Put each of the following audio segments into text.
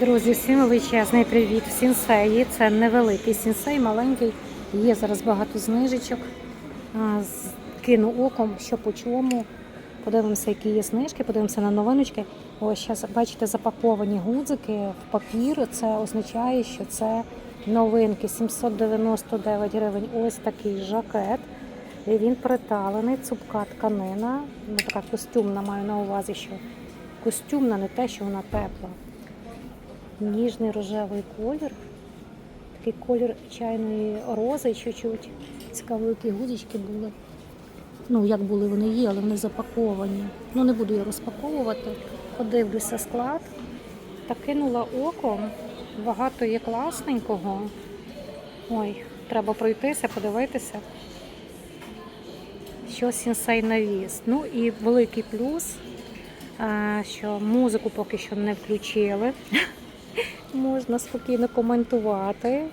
Друзі, всім величезний привіт в сінсеї. Це невеликий сінсей, маленький. Є зараз багато знижечок. Кину оком, що по чому. Подивимося, які є знижки, подивимося на новиночки. Ось зараз бачите запаковані гудзики в папір. Це означає, що це новинки. 799 гривень. Ось такий жакет. І він приталений, цупка тканина. Ну, така костюмна, маю на увазі, що костюмна, не те, що вона тепла. Ніжний рожевий колір. Такий колір чайної рози чуть-чуть. Цікаво, які гудзички були. Ну, як були вони є, але вони запаковані. Ну, не буду я розпаковувати. Подивлюся склад. Та кинула оком. Багато є класненького. Ой, треба пройтися, подивитися. Що сінсей навіз. Ну і великий плюс, е, що музику поки що не включили. Можна спокійно коментувати.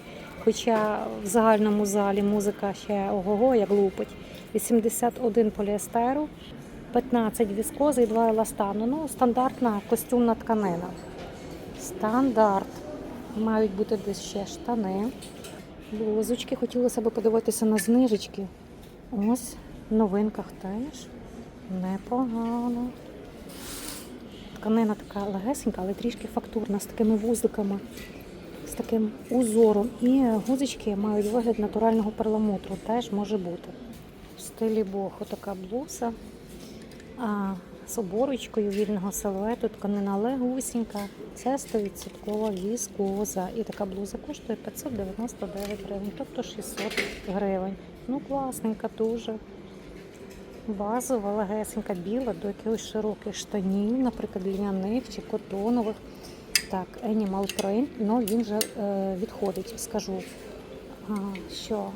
Хоча в загальному залі музика ще ого-го, як лупить. 81 поліестеру, 15 віскози і 2 еластану. Ну, стандартна костюмна тканина. Стандарт. Мають бути десь ще штани. Блузочки. Хотілося б подивитися на знижечки. Ось в новинках теж. Непогано. Тканина така легесенька, але трішки фактурна, з такими вузликами, з таким узором. І гузички мають вигляд натурального перламутру. Теж може бути. В стилі боху така блуза. А, з оборочкою вільного силуету, тканина легусінька. Це 100% віскоза. І така блуза коштує 599 гривень, тобто 600 гривень. Ну, класненька дуже. Базова, легесенька, біла до якихось широких штанів, наприклад, льняних чи котонових. Так, Animal Print, ну він вже е, відходить, скажу, що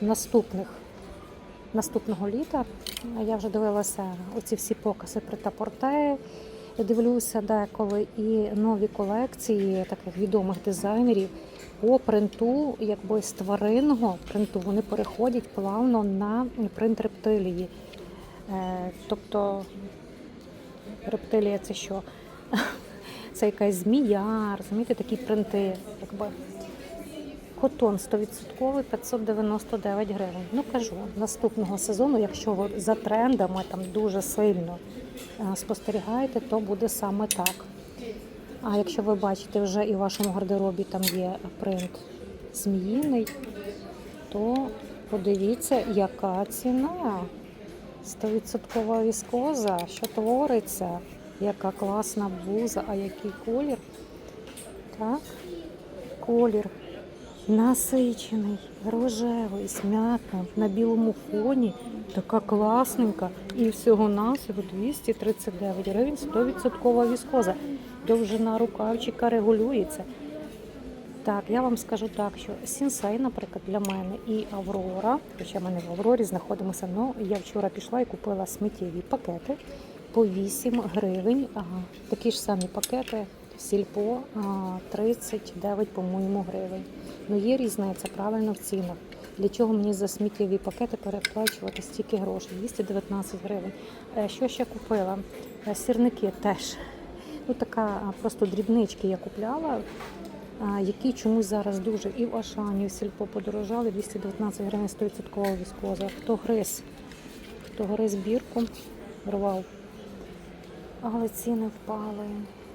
наступних, наступного літа я вже дивилася оці всі покази прета-порте, дивлюся деколи і нові колекції таких відомих дизайнерів по принту, якби з тваринного принту, вони переходять плавно на принт рептилії. Е, тобто рептилія це що? Це якась змія, розумієте, такі принти, якби. Котон 100% 599 гривень. Ну кажу, наступного сезону, якщо ви за трендами там дуже сильно е, спостерігаєте, то буде саме так. А якщо ви бачите, вже і в вашому гардеробі там є принт зміїний, то подивіться, яка ціна. 100% віскоза, що твориться, яка класна блуза, а який колір. Так, колір насичений, рожевий, з на білому фоні. Така класненька. І всього насього 239 гривень, 100% віскоза. Довжина рукавчика регулюється. Так, я вам скажу так, що Сінсей, наприклад, для мене і Аврора, хоча ми не в Аврорі знаходимося, але я вчора пішла і купила сміттєві пакети по 8 гривень. Ага, такі ж самі пакети сільпо 39, по-моєму, гривень. Ну є різниця правильно в цінах. Для чого мені за сміттєві пакети переплачувати стільки грошей? 219 гривень. Е, Що ще купила? Е, Сірники теж. Ну, така просто дрібнички я купляла, які чомусь зараз дуже і в Ашані, і в Сільпо подорожали 219 гривень 100% віскоза. Хто гриз, хто гриз бірку, рвав. Але ціни впали.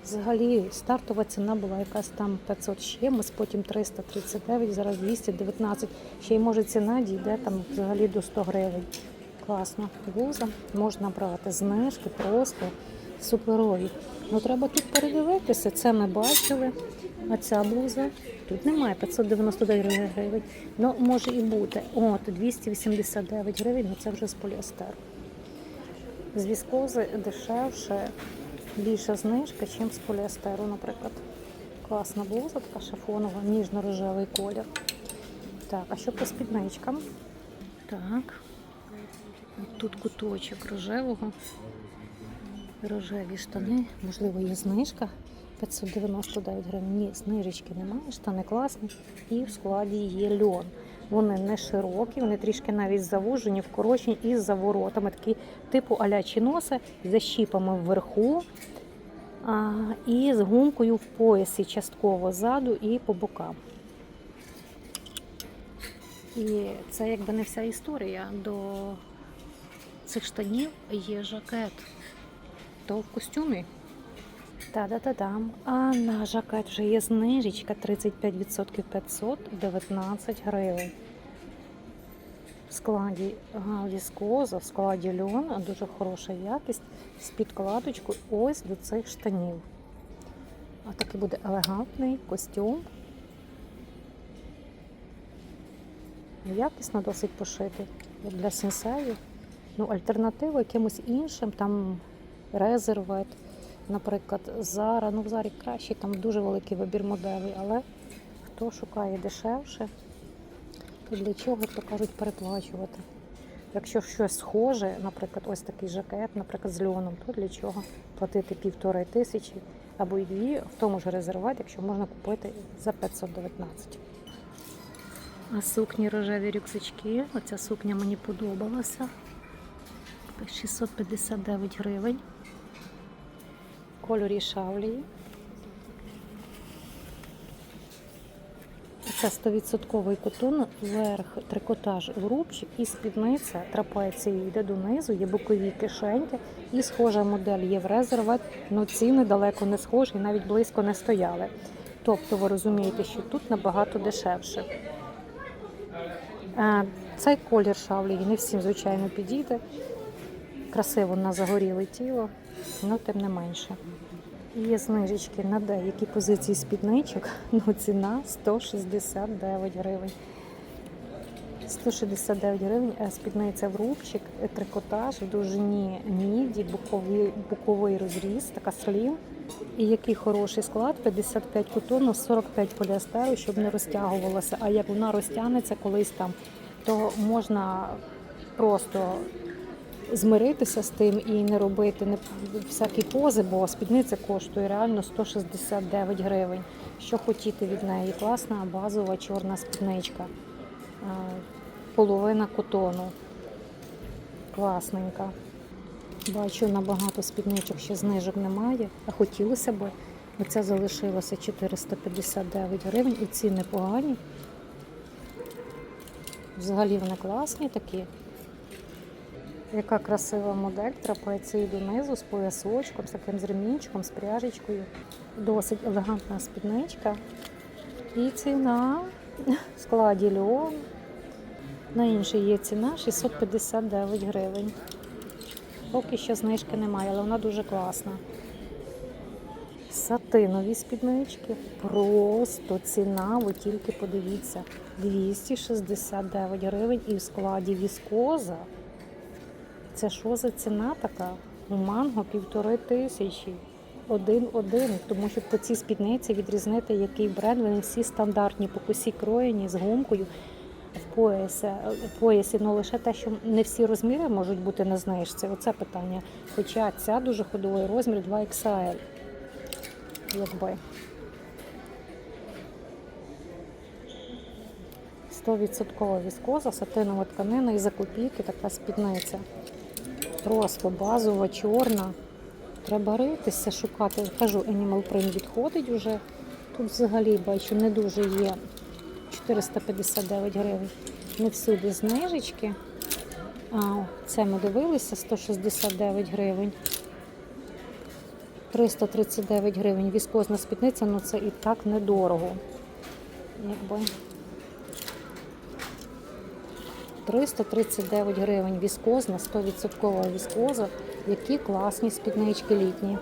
Взагалі стартова ціна була якась там 500 з чимось, потім 339, зараз 219. Ще й може ціна дійде там взагалі до 100 гривень. Класно. Блуза можна брати. Знижки просто суперові. Ну треба тут передивитися. Це ми бачили. А ця блуза тут немає 599 гривень. Ну може і бути. От 289 гривень, ну це вже з поліестеру. З віскози дешевше, більша знижка, ніж з поліестеру, наприклад. Класна блуза, така шифонова, ніжно-рожевий колір. Так, а що по спідничкам? Так. Тут куточок рожевого. Рожеві штани, можливо, є знижка. 599 гривень. Ні, знижечки немає, штани класні. І в складі є льон. Вони не широкі, вони трішки навіть завужені, вкорочені і з заворотами. Такі типу аля носи, за щіпами вверху. А, і з гумкою в поясі частково ззаду і по бокам. І це якби не вся історія. До цих штанів є жакет. То в костюмі. Та-да-та-дам. А на жакет вже є знижечка 35% 519 гривень. В складі віскоза, в складі льон, дуже хороша якість з підкладочкою ось до цих штанів. А такий буде елегантний костюм. Якісно досить пошитий, для сенсею. Ну, альтернатива якимось іншим, там резервет, наприклад, Зара. Ну, в Зарі краще, там дуже великий вибір моделей, але хто шукає дешевше, то для чого, то кажуть, переплачувати. Якщо щось схоже, наприклад, ось такий жакет, наприклад, з льоном, то для чого платити півтори тисячі або й дві в тому ж резерваті, якщо можна купити за 519. А сукні рожеві рюкзачки. Оця сукня мені подобалася. 659 гривень. Кольорі шавлії. Це 100% котон, верх трикотаж в рубчик і спідниця трапеція йде донизу, є бокові кишеньки і схожа модель є в резерват, але ціни далеко не схожі, навіть близько не стояли. Тобто ви розумієте, що тут набагато дешевше. Е, Цей колір шавлії не всім, звичайно, підійде. Красиво на загоріле тіло, але тим не менше. Є знижечки на деякі позиції спідничок, ну ціна 169 гривень. 169 гривень, а спідниця в рубчик, е, трикотаж в довжині міді, боковий, боковий розріз, така слів. І який хороший склад, 55 котону, 45 поліастеру, щоб не розтягувалося. А як вона розтягнеться колись там, то можна просто змиритися з тим і не робити не всякі пози, бо спідниця коштує реально 169 гривень. Що хотіти від неї? Класна базова чорна спідничка. Половина котону. Класненька. Бачу, на багато спідничок ще знижок немає, а хотілося б. Оця залишилася 459 гривень, і ці непогані. Взагалі вони класні такі. Яка красива модель, трапеції донизу з поясочком, з таким з ремінчиком, з пряжечкою. Досить елегантна спідничка. І ціна в складі льон. На іншій є ціна 659 гривень. Поки що знижки немає, але вона дуже класна. Сатинові спіднички. Просто ціна, ви тільки подивіться, 269 гривень і в складі віскоза. Це що за ціна така? У манго півтори тисячі. Один-один. Тому що по цій спідниці відрізнити, який бренд, вони всі стандартні, по косі кроєні з гумкою в поясі, в поясі, ну лише те, що не всі розміри можуть бути на знижці. Оце питання. Хоча ця дуже ходовий розмір 2XL. Якби. 100% віскоза, сатинова тканина і за копійки така спідниця. Просто базова, чорна. Треба ритися, шукати. Кажу, Animal Print відходить вже. Тут взагалі бачу, не дуже є. 459 гривень. Не всюди знижечки. А, це ми дивилися 169 гривень. 339 гривень. Віскозна спідниця, ну це і так недорого. Якби. 339 гривень віскозна, 100% віскоза. Які класні спіднички літні.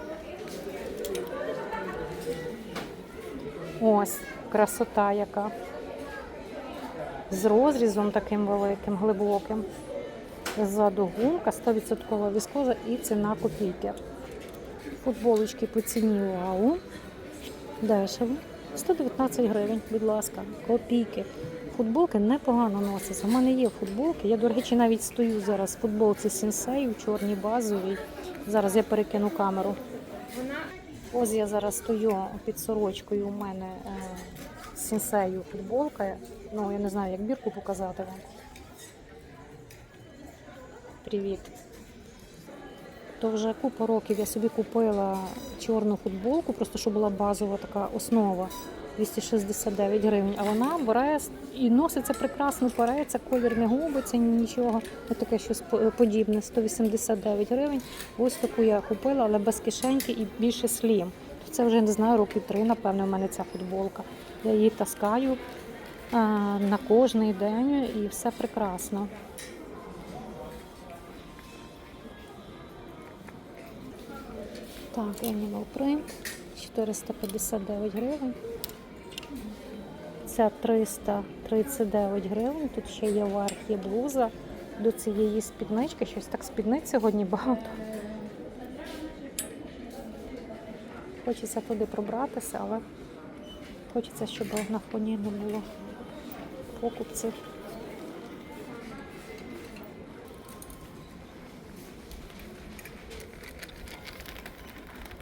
Ось, красота яка. З розрізом таким великим, глибоким. Ззаду гумка, 100% віскоза і ціна копійки. Футболочки по ціні вау. Дешево. 119 гривень, будь ласка, копійки. Футболки непогано носяться. У мене є футболки. Я, до речі, навіть стою зараз в футболці Сінсей у чорній базовій. Зараз я перекину камеру. Ось я зараз стою під сорочкою. У мене е, Сінсею футболка. Ну, я не знаю, як бірку показати вам. Привіт. то вже купу років я собі купила чорну футболку, просто щоб була базова така основа. 269 гривень, а вона бере і носиться прекрасно, переться, колір не губиться, нічого. Ось таке щось подібне. 189 гривень. Ось таку я купила, але без кишеньки і більше слім. Це вже не знаю, років три, напевно, в мене ця футболка. Я її таскаю а, на кожний день і все прекрасно. Так, Animal Print 459 гривень. Ця 339 гривень. Тут ще є верх, є блуза. До цієї спіднички. Щось так спідниць сьогодні багато. Хочеться туди пробратися, але хочеться, щоб на фоні не було покупців.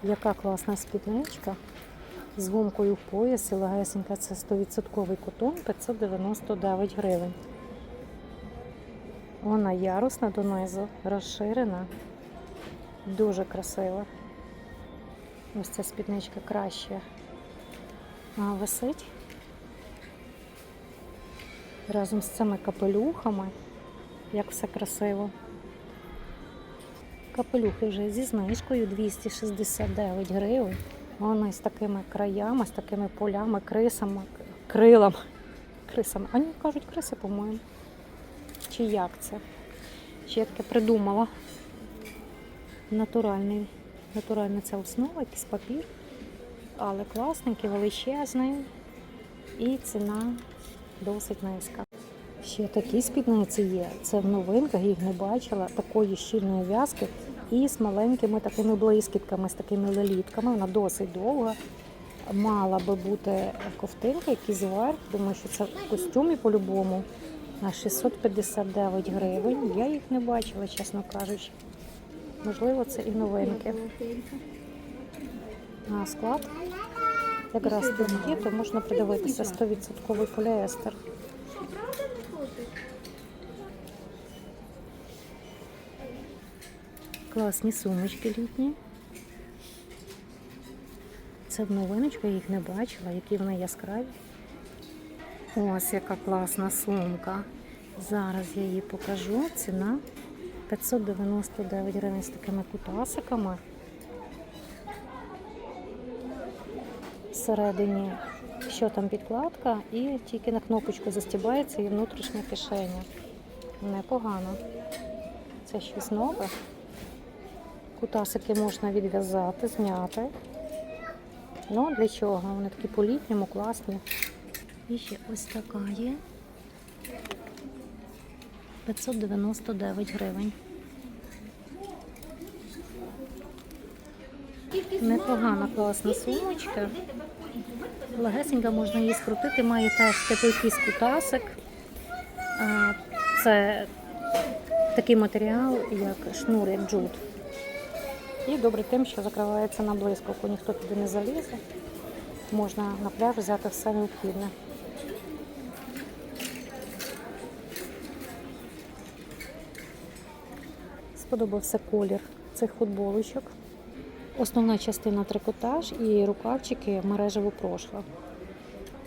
Яка класна спідничка з гумкою в поясі, легесенька, це 100% котон, 599 гривень. Вона ярусна донизу, розширена, дуже красива. Ось ця спідничка краще висить. Разом з цими капелюхами, як все красиво. Капелюхи вже зі знижкою 269 гривень. Вони з такими краями, з такими полями, крисами, крилами. Крисами. А ні, кажуть, криси, по-моєму. Чи як це? Чи я таке придумала? Натуральний. Натуральна ця основа, якийсь папір. Але класненький, величезний. І ціна досить низька. Ще такі спідниці є. Це в новинках, їх не бачила. Такої щільної в'язки і з маленькими такими блискітками, з такими лелітками. Вона досить довга. Мала би бути ковтинка, якийсь верх. Думаю, що це в костюмі по-любому. На 659 гривень. Я їх не бачила, чесно кажучи. Можливо, це і новинки. А склад якраз тут є, то можна придивитися 100% поліестер. Класні сумочки літні. Це в новиночку, я їх не бачила, які вони яскраві. Ось яка класна сумка. Зараз я її покажу. Ціна 599 гривень з такими кутасиками. Всередині, що там підкладка, і тільки на кнопочку застібається і внутрішня кишеня. Непогано. Це щось нове. Кутасики можна відв'язати, зняти. Ну, для чого? Вони такі по-літньому, класні. І ще ось така є. 599 гривень. Непогана класна сумочка. Легесенька можна її скрутити, має теж такий якийсь кутасик. Це такий матеріал, як шнур, як джут. І добре тим, що закривається на блискавку, ніхто туди не залізе. Можна на пляж взяти все необхідне. Сподобався колір цих футболочок. Основна частина трикотаж і рукавчики мережево прошло.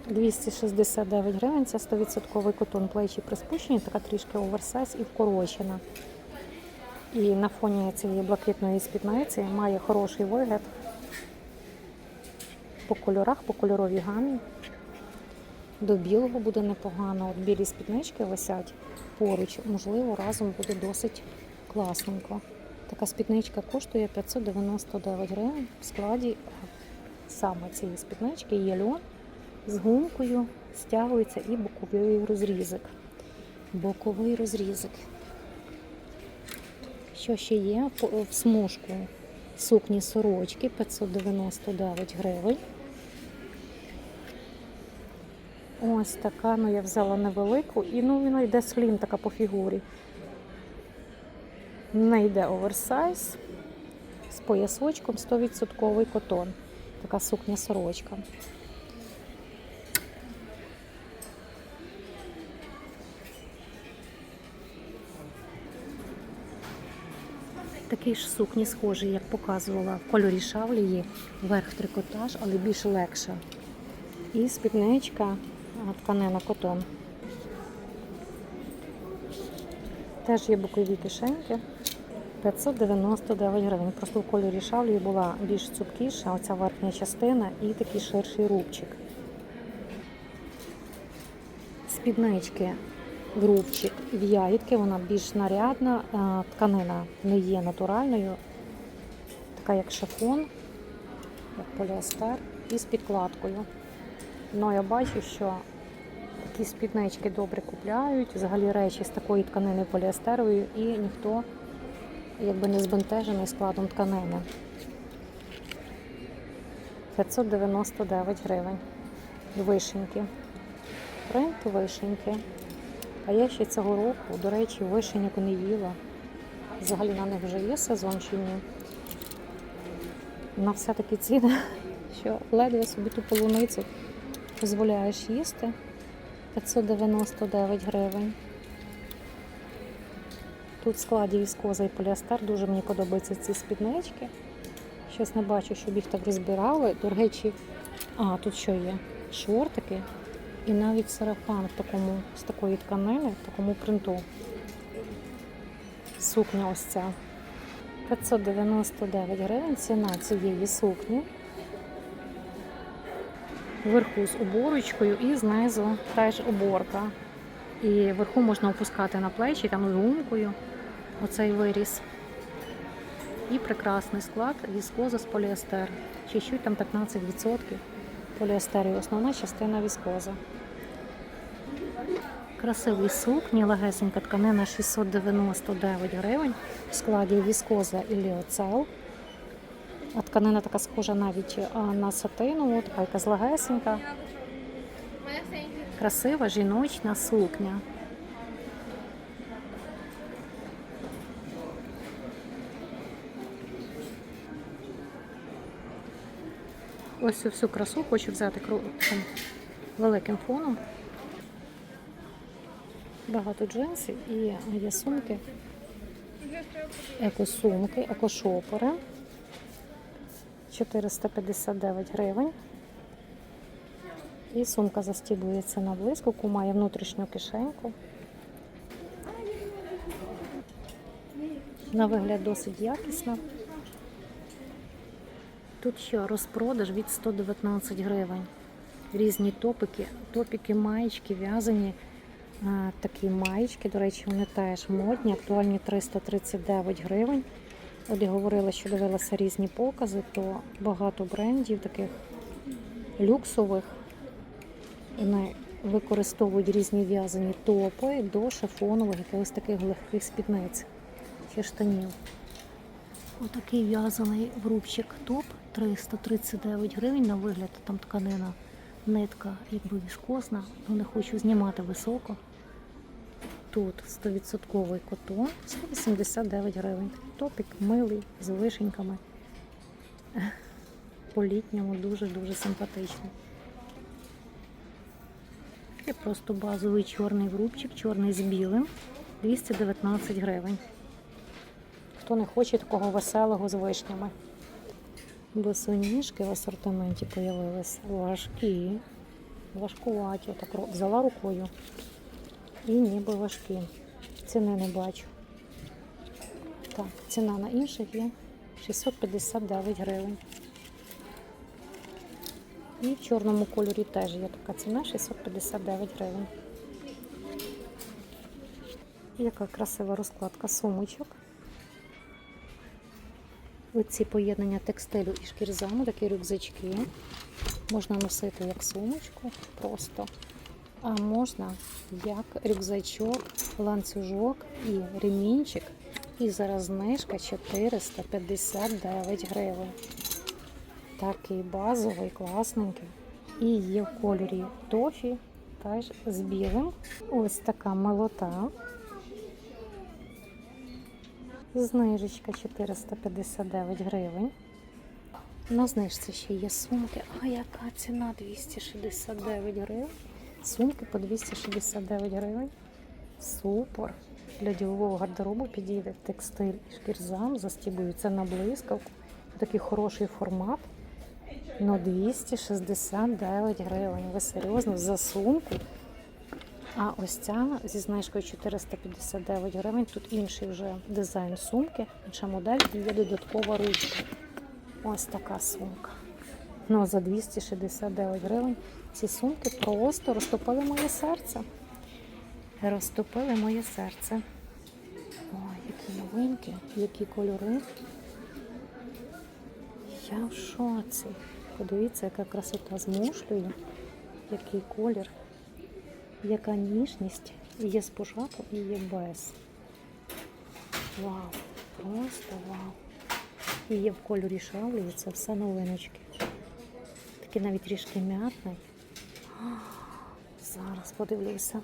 269 гривень, це 100% котон плечі приспущені, така трішки оверсайз і вкорочена. І на фоні цієї блакитної спідниці має хороший вигляд по кольорах, по кольоровій гамі. До білого буде непогано. От білі спіднички висять поруч, можливо, разом буде досить класненько. Така спідничка коштує 599 гривень. В складі саме цієї спіднички є льон з гумкою, стягується і боковий розрізик. Боковий розрізик. Що ще є? В смужку сукні сорочки 599 гривень. Ось така, ну я взяла невелику, і ну вона йде слім така по фігурі. Не йде оверсайз з поясочком 100% котон. Така сукня сорочка. Такий ж сукні схожий, як показувала в кольорі шавлії, верх трикотаж, але більш легша. І спідничка тканина котон. Теж є бокові кишеньки. 599 гривень. Просто в кольорі шавлії була більш цупкіша, оця верхня частина і такий ширший рубчик. Спіднички в рубчик в ягідки, вона більш нарядна, тканина не є натуральною, така як шифон, як поліестер і з підкладкою. Ну, я бачу, що такі спіднички добре купляють, взагалі речі з такої тканини поліестерової, і ніхто якби не збентежений складом тканини. 599 гривень. Вишеньки. Принт вишеньки. А я ще цього року, до речі, вишеньок не їла. Взагалі на них вже є сезон чи ні. На все такі ціни, що ледве собі ту полуницю дозволяєш їсти. 599 гривень. Тут в складі віскоза і поліестер. Дуже мені подобаються ці спіднички. Щось не бачу, щоб їх так розбирали. До речі, а, тут що є? Шортики і навіть сарафан в такому, з такої тканини, в такому принту. Сукня ось ця. 599 гривень ціна цієї сукні. Вверху з оборочкою і знизу теж оборка. І вверху можна опускати на плечі, там з гумкою оцей виріс. І прекрасний склад віскоза з поліестер. Чуть-чуть там 15% поліестер і основна частина віскоза. Красивий сукні, легесенька тканина 699 гривень в складі віскоза і ліоцел. А тканина така схожа навіть на сатину, така якась легесенька. Красива жіночна сукня. Ось цю всю красу хочу взяти таким великим фоном. Багато джинсів і є сумки, екосумки, екошопери. 459 гривень. І сумка застібується на блискавку, має внутрішню кишеньку. На вигляд досить якісна. Тут ще розпродаж від 119 гривень. Різні топики, топіки, маєчки, в'язані. Такі маєчки, до речі, вони теж модні, актуальні 339 гривень. От я говорила, що дивилася різні покази, то багато брендів таких люксових. Вони використовують різні в'язані топи до шифонових якихось таких легких спідниць чи штанів. Отакий в'язаний в рубчик топ 339 гривень на вигляд, там тканина, нитка, якби віскозна, але не хочу знімати високо. Тут 100% котон, 189 гривень. Топік милий, з вишеньками. По-літньому дуже-дуже симпатичний. І просто базовий чорний врубчик, чорний з білим, 219 гривень. Хто не хоче такого веселого з вишнями. Босоніжки в асортименті з'явилися важкі, важкуваті. Так взяла рукою. І ніби важкі. Ціни не бачу. Так, ціна на інших є 659 гривень. І в чорному кольорі теж є така ціна 659 гривень. Яка красива розкладка сумочок. Оці поєднання текстилю і шкірзаму, такі рюкзачки. Можна носити як сумочку просто. А можна як рюкзачок, ланцюжок і ремінчик. І зараз знижка 459 гривень. Такий базовий, класненький. І є в кольорі тофі, теж з білим. Ось така молота. Знижечка 459 гривень. На знижці ще є сумки. А яка ціна? 269 гривень. Сумки по 269 гривень. Супер. Для ділового гардеробу підійде текстиль і шкірзам, застібується на блискавку. Такий хороший формат. Ну, 269 гривень. Ви серйозно за сумку. А ось ця зі знижкою 459 гривень. Тут інший вже дизайн сумки, інша модель і є додаткова ручка. Ось така сумка. Ну, за 269 гривень ці сумки просто розтопили моє серце. Розтопили моє серце. Ой, які новинки, які кольори. Я в шоці. Подивіться, яка красота з мушлею, який колір, яка ніжність. Є з і є без. Вау, просто вау. І є в кольорі шавлі, і це все новиночки. Такий навіть трішки м'ятний. Зараз подивлюся.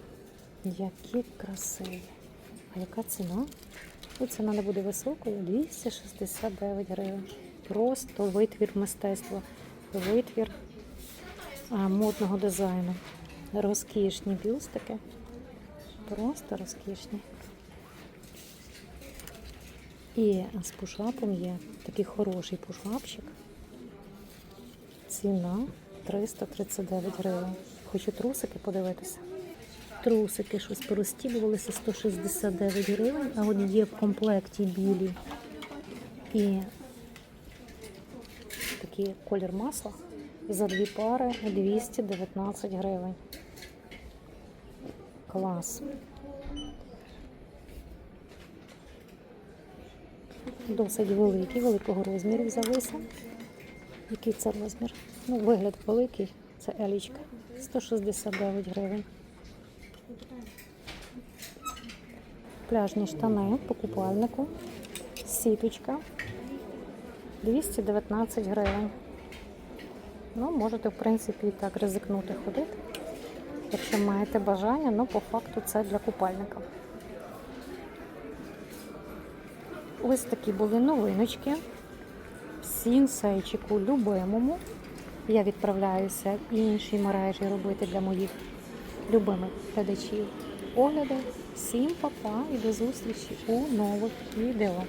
Які красиві. А яка ціна? Ну, ціна не буде високою. 269 гривень. Просто витвір мистецтва, витвір модного дизайну. Розкішні бюстики. Просто розкішні. І з пушапом є такий хороший пушапчик. Ціна 339 гривень. Хочу трусики подивитися. Трусики щось порозтібувалися 169 гривень, а от є в комплекті білі і такий колір масла. За дві пари 219 гривень. Клас. Досить великий, великого розміру взялися. Який це розмір? Ну, вигляд великий, це елічка. 169 гривень. Пляжні штани по купальнику. Сіточка. 219 гривень. Ну, можете, в принципі, і так ризикнути ходити. Якщо маєте бажання, ну по факту це для купальника. Ось такі були новиночки. В сінсейчику любимому. Я відправляюся інші мережі робити для моїх любимих глядачів огляди. Всім па-па і до зустрічі у нових відео.